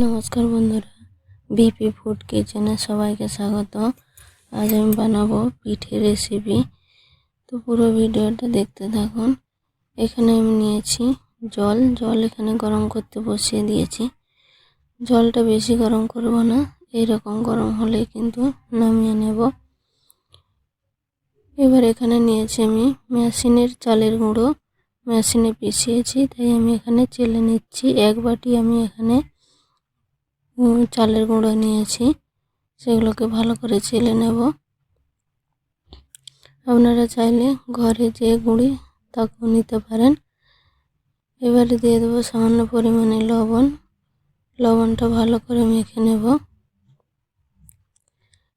নমস্কার বন্ধুরা BP food কিচেনে সবাইকে স্বাগত আজ আমি বানাবো পিঠে রেসিপি তো পুরো ভিডিওটা দেখতে থাকুন। এখানে আমি নিয়েছি জল। জল এখানে গরম করতে বসিয়ে দিয়েছি। জলটা বেশি গরম করব না এইরকম গরম হলে কিন্তু নামিয়ে নেব। এবার এখানে নিয়েছি আমি মেশিনের চালের গুঁড়ো। মেশিনে পিষিয়েছি, তাই আমি এখানে চেলে নিচ্ছি। এক বাটি আমি এখানে চালের গুঁড়ো নিয়েছি। সেগুলোকে ভালো করে চেলে নেব। আপনারা চাইলে ঘরে যে গুঁড়ি, তাকেও নিতে পারেন। এবারে দিয়ে দেবো সামান্য পরিমাণে লবণ। লবণটা ভালো করে মেখে নেব।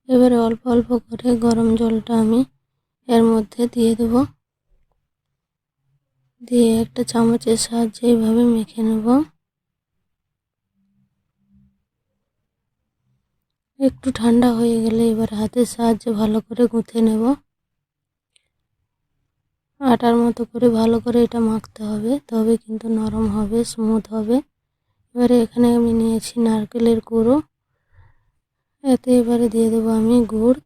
এবারে অল্প অল্প করে গরম জলটা আমি এর মধ্যে দিয়ে দেব। দিয়ে একটা চামচের সাহায্যে এইভাবে মেখে নেব। একটু ঠান্ডা হয়ে গেলে এবার হাতের সাহায্যে ভালো করে গুঁথে নেব। আটার মতো করে ভালো করে এটা মাখতে হবে, তবে কিন্তু নরম হবে স্মুথ হবে। এবারে এখানে আমি নিয়েছি নারকেলের গুঁড়ো। এতে এবারে দিয়ে দেবো আমি গুড়।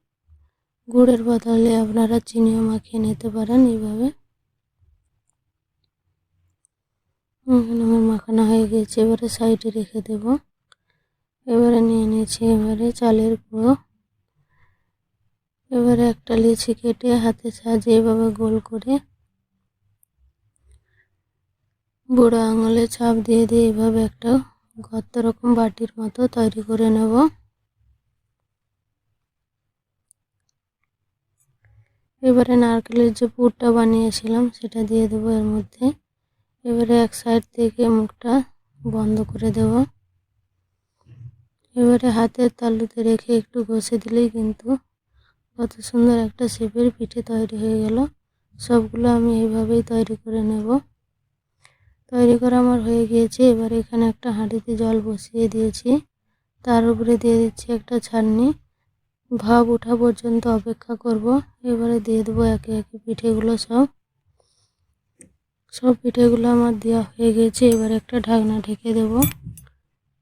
গুড়ের বদলে আপনারা চিনিও মাখিয়ে নিতে পারেন এইভাবে। আমার মাখানো হয়ে গেছে, এবারে সাইডে রেখে দেবো। এবারে নিয়ে নিয়েছি এবারে চালের গুঁড়ো। এবারে একটা লিচি কেটে হাতে সাহায্যে এভাবে গোল করে বুড়ো আঙুলে চাপ দিয়ে দিয়ে এভাবে একটা গর্ত রকম বাটির মতো তৈরি করে নেব। এবারে নারকেলের যে পুরটা বানিয়েছিলাম সেটা দিয়ে দেবো এর মধ্যে। এবারে এক সাইড থেকে মুখটা বন্ধ করে দেবো। এবারে হাতের তালুতে রেখে একটু ঘষে দিলেই কিন্তু কত সুন্দর একটা শেপের পিঠে তৈরি হয়ে গেল। সবগুলো আমি এইভাবেই তৈরি করে নেব। তৈরি করা আমার হয়ে গিয়েছে। এবার এখানে একটা হাঁড়িতে জল বসিয়ে দিয়েছি। তার উপরে দিয়ে দিচ্ছি একটা ছাড়নি ভাব ওঠা পর্যন্ত অপেক্ষা করব। এবারে দিয়ে দেবো একে একে পিঠেগুলো সব। সব পিঠেগুলো আমার দেওয়া হয়ে গেছে এবার একটা ঢাকনা ঢেকে দেবো।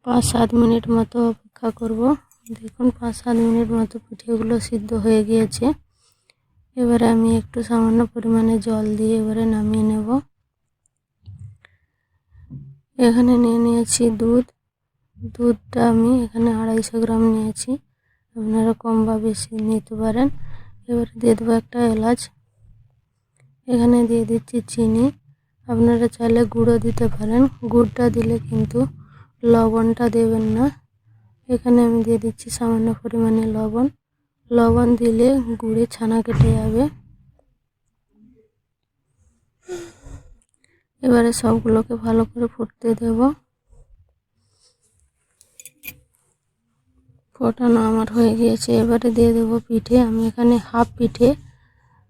পাঁচ সাত মিনিট মতো অপেক্ষা করব। দেখুন, পাঁচ সাত মিনিট মতো পিঠেগুলো সিদ্ধ হয়ে গিয়েছে। এবারে আমি একটু সামান্য পরিমাণে জল দিয়ে এবারে নামিয়ে নেব। এখানে নিয়ে নিয়েছি দুধ। দুধটা আমি এখানে আড়াইশো গ্রাম নিয়েছি। আপনারা কম বা বেশি নিতে পারেন। এবারে দিয়ে দেবো একটা এলাচ। এখানে দিয়ে দিচ্ছি চিনি। আপনারা চাইলে গুঁড়ো দিতে পারেন। গুড়টা দিলে কিন্তু লবণটা দেবেন না। এখানে আমি দিয়ে দিচ্ছি সামান্য পরিমাণে লবণ। লবণ দিলে গুড়ে ছানা কেটে যাবে। এবারে সবগুলোকে ভালো করে ফুটতে দেব। ফোটানো আমার হয়ে গিয়েছে। এবারে দিয়ে দেব পিঠে। আমি এখানে হাফ পিঠে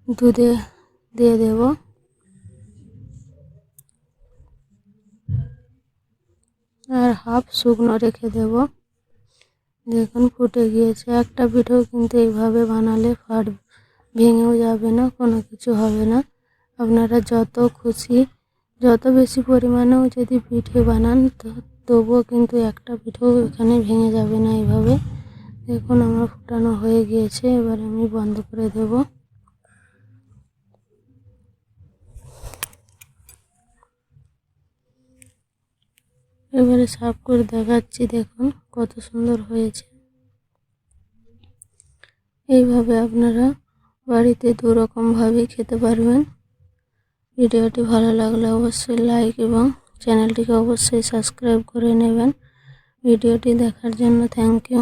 দুধে দিয়ে দেবো। আর হাফ শুকনো রেখে দেব। দেখুন ফুটে গিয়েছে, একটা পিঠেও কিন্তু এইভাবে বানালে ফাট ভেঙেও যাবে না, কোনো কিছু হবে না। আপনারা যত খুশি, যত বেশি পরিমাণেও যদি পিঠে বানান, তো তবুও কিন্তু একটা পিঠেও এখানে ভেঙে যাবে না এইভাবে। দেখুন, আমার ফুটানো হয়ে গিয়েছে, এবার আমি বন্ধ করে দেবো। এবারে সাফ করে দেখাচ্ছি, দেখুন কত সুন্দর হয়েছে। এইভাবে আপনারা বাড়িতে দু রকমভাবে খেতে পারবেন। ভিডিওটি ভালো লাগলে অবশ্যই লাইক এবং চ্যানেলটিকে অবশ্যই সাবস্ক্রাইব করে নেবেন। ভিডিওটি দেখার জন্য থ্যাংক ইউ